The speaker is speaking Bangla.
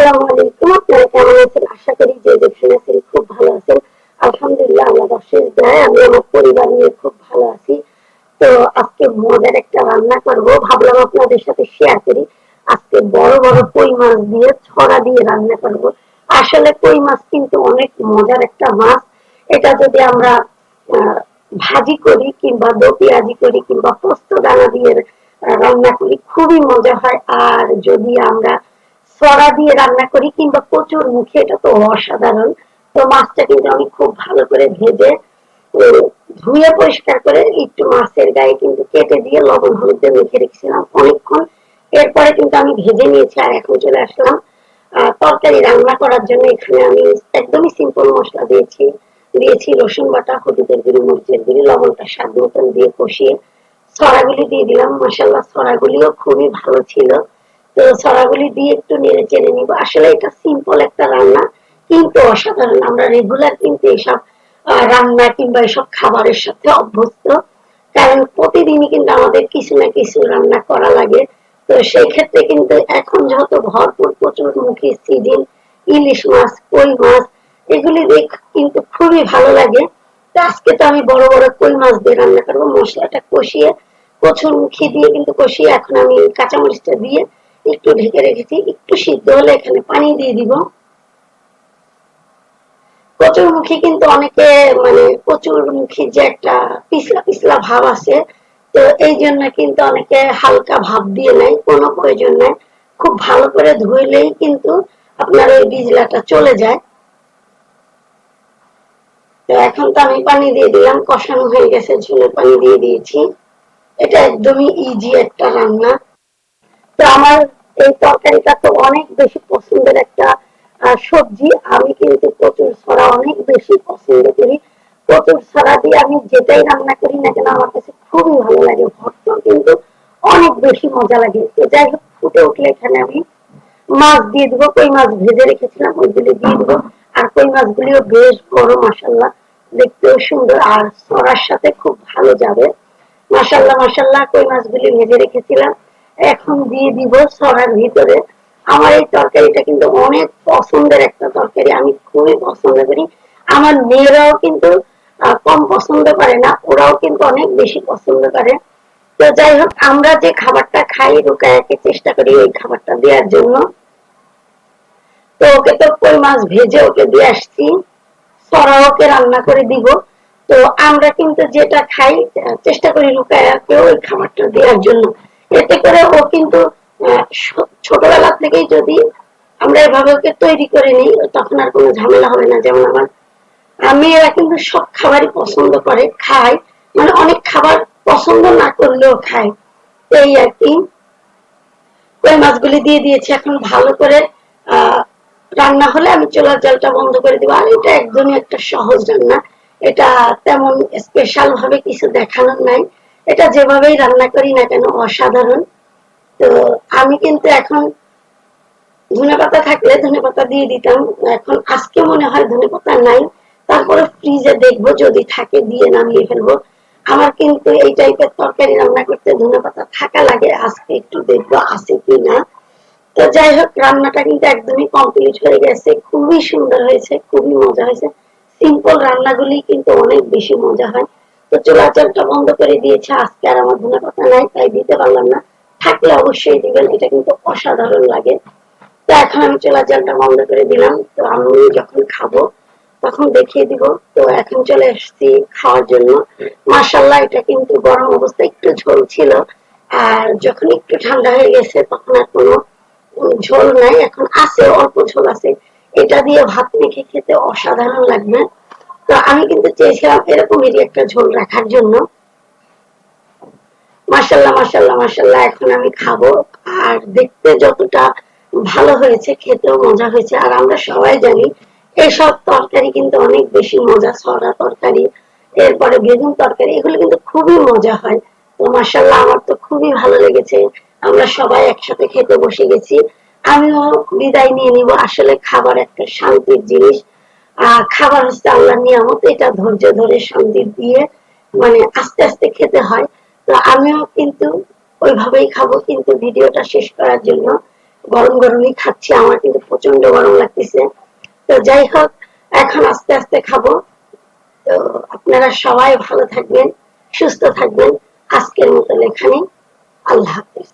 আসসালামু আলাইকুম। আপনারা কেমন আছেন? আশা করি যে আছেন খুব ভালো আছেন। আলহামদুলিল্লাহ, আল্লাহ রশেষ দেয়। আমি আমার পরিবার নিয়ে খুব ভালো আছি। তো আজকে মজার একটা রান্না করব। ভাবলাম আপনাদের সাথে শেয়ার করি। আজকে বড় বড় কই মাছ দিয়ে, ছড়া দিয়ে রান্না করব। আসলে কই মাছ কিন্তু অনেক মজার একটা মাছ। এটা যদি আমরা ভাজি করি কিংবা দো পেঁয়াজি করি কিংবা পোস্ত দানা দিয়ে রান্না করি, খুবই মজা হয়। আর যদি আমরা সরা দিয়ে রান্না করি কিংবা প্রচুর মুখে, এটা তো অসাধারণ। তো মাছটা কিন্তু আমি খুব ভালো করে ভেজে ধুয়ে পরিষ্কার করে একটু মাছের গায়ে কিন্তু কেটে দিয়ে লবণ হলুদ মেখে রেখেছিলাম অনেকক্ষণ। এরপরে কিন্তু আমি ভেজে নিয়েছি আর এখন চলে আসলাম। তরকারি রান্না করার জন্য এখানে আমি একদমই সিম্পল মশলা দিয়েছি। দিয়েছি রসুন বাটা, হলুদের গুঁড়ি, মরিচের গুঁড়ি, লবণটা স্বাদ মতন দিয়ে কষিয়ে। ছড়াগুলি দিয়ে দিলাম। মশাল্লা ছড়াগুলিও খুবই ভালো ছিল। ছড়াগুলি দিয়ে একটু নেড়ে চেড়ে নিব। আসলে এটা সিম্পল একটা রান্না, কিন্তু অসাধারণ। আমরা রেগুলার কিন্তু এসব রান্না কিংবা এসব খাবারের সাথে অভ্যস্ত। কারণ প্রতিদিনই কিন্তু আমাদের কিছু না কিছু রান্না করা লাগে। তো সেই ক্ষেত্রে কিন্তু এখন যেহেতু ভরপুর প্রচুর মুখী সিজন, ইলিশ মাছ, কই মাছ, এগুলি দেখ কিন্তু খুবই ভালো লাগে। তো আজকে তো আমি বড় বড় কই মাছ দিয়ে রান্না করব। মশলাটা কষিয়ে কচুর মুখি দিয়ে কিন্তু কষিয়ে এখন আমি কাঁচামরিচটা দিয়ে একটু ঢেকে রেখেছি, একটু সিদ্ধ হলে এখানে পানি দিয়ে দিব। কচুর মুখী কিন্তু অনেকে মানে কচুর মুখী যে একটা পিছলা পিছলা ভাব আছে, তো এই জন্য কিন্তু অনেকে হালকা ভাব দিয়ে নেয়, কোনো প্রয়োজন নেই। খুব ভালো করে ধুইলেই কিন্তু আপনার ওই বিজলাটা চলে যায়। তো এখন তো আমি পানি দিয়ে দিলাম, কষানো হয়ে গেছে, ঝোলে পানি দিয়ে দিয়েছি। এটা একদমই ইজি একটা রান্না। তো আমার এই তরকারিটা তো অনেক বেশি পছন্দের একটা সবজি। আমি কিন্তু প্রচুর ছড়া অনেক বেশি পছন্দ করি। প্রচুর ছড়া দিয়ে আমি যেটাই রান্না করি না কেন, আমার কাছে খুবই ভালো লাগে ভর্তা। কিন্তু অনেক বেশি মজা লাগে। তো যাই হোক, ফুটে উঠলে এখানে আমি মাছ দিয়ে দিব। কই মাছ ভেজে রেখেছিলাম, ওইগুলি দিয়ে দিব। আর কই মাছগুলিও বেশ বড় মাসাল্লাহ দেখতেও সুন্দর। আর ছড়ার সাথে খুব ভালো যাবে। মাসাল্লাহ মাসাল্লাহ কই মাছগুলি ভেজে রেখেছিলাম। এখন দিয়ে দিব ছড়ার ভিতরে। আমার এই তরকারিটা কিন্তু অনেক পছন্দের একটা তরকারি, আমি খুবই পছন্দ করি। আমার মেয়েরাও কিন্তু কম পছন্দ করে না, ওরাও কিন্তু অনেক বেশি পছন্দ করে। তো যাই হোক, আমরা যে খাবারটা খাই, রুকায়াকে চেষ্টা করি ওই খাবারটা দেওয়ার জন্য। তো ওকে তো কই মাছ ভেজে ওকে দিয়ে আসছি। সরা ওকে রান্না করে দিব। তো আমরা কিন্তু যেটা খাই চেষ্টা করি রুকায়াকে ওই খাবারটা দেওয়ার জন্য। এতে করে ও কিন্তু ছোটবেলা থেকেই যদি আমরা এভাবে ওকে তৈরি করে নিই, তখন আর কোনো ঝামেলা হবে না। যেমন আমার মেয়েরা কিন্তু সব খাবারই পছন্দ করে, খায়। মানে অনেক খাবার পছন্দ না করলেও খায়। এই আর কি। কই মাছগুলি দিয়ে দিয়েছি, এখন ভালো করে রান্না হলে আমি চুলার জলটা বন্ধ করে দিব। আর এটা একদমই একটা সহজ রান্না। এটা তেমন স্পেশাল ভাবে কিছু দেখানোর নাই। এটা যেভাবেই রান্না করি না কেন, অসাধারণ। তো আমি কিন্তু এখন ধনে পাতা থাকলে ধনে পাতা দিয়ে দিতাম। এখন আজকে মনে হয় ধনে পাতা নাই। তারপরে ফ্রিজে দেখব, যদি থাকে দিয়ে নামিয়ে ফেলব। আমার কিন্তু এই টাইপের তরকারি রান্না করতে ধনে পাতা থাকা লাগে, আজকে একটু দেখব আছে কি না তো যাই হোক, রান্নাটা কিন্তু একদমই কমপ্লিট হয়ে গেছে। খুবই সুন্দর হয়েছে, খুবই মজা হয়েছে। সিম্পল রান্নাগুলি কিন্তু অনেক বেশি মজা হয়। তো চুলা চালটা বন্ধ করে দিয়েছে, আজকে আর আমার ধনে পাতা নাই, তাই দিতে পারলাম না। থাকলে অবশ্যই দিবেন, এটা কিন্তু অসাধারণ লাগে। তো এখন আমি চুলা চালটা বন্ধ করে দিলাম, তো আমি যখন খাব, তখন দেখিয়ে দিব। তো এখন চলে এসেছি খাওয়ার জন্য। মাসাল্লাহ এটা কিন্তু গরম অবস্থা একটু ঝোল ছিল। আর যখন একটু ঠান্ডা হয়ে গেছে, তখন আর কোনো ঝোল নাই, এখন আছে, অল্প ঝোল আছে। এটা দিয়ে ভাত মেখে খেতে অসাধারণ লাগবে। তো আমি কিন্তু চেয়েছিলাম এরকমেরই একটা ঝোল রাখার জন্য। মাসাল্লাহ মাসাল্লাহ মাসাল্লাহ এখন আমি খাব। আর দেখতে যতটা ভালো হয়েছে, খেতেও মজা হয়েছে। আর আমরা সবাই জানি, এসব তরকারি কিন্তু অনেক বেশি মজা ছড়া তরকারি, এরপরে বেগুন তরকারি, এগুলো কিন্তু খুবই মজা হয়। তো মাসাল্লাহ আমার তো খুবই ভালো লেগেছে। আমরা সবাই একসাথে খেতে বসে গেছি। আমিও বিদায় নিয়ে নিব। আসলে খাবার একটা শান্তির জিনিস। খাবার হচ্ছে আল্লাহ নিয়ামত, এটা ধৈর্য ধরে শান্তি দিয়ে মানে আস্তে আস্তে খেতে হয়। তো আমিও কিন্তু ওইভাবেই খাব, কিন্তু ভিডিওটা শেষ করার জন্য গরম গরমই খাচ্ছি, আমার কিন্তু প্রচণ্ড গরম লাগতেছে। তো যাই হোক, এখন আস্তে আস্তে খাব। তো আপনারা সবাই ভালো থাকবেন, সুস্থ থাকবেন। আজকের মতো এখানে আল্লাহ হাফেজ।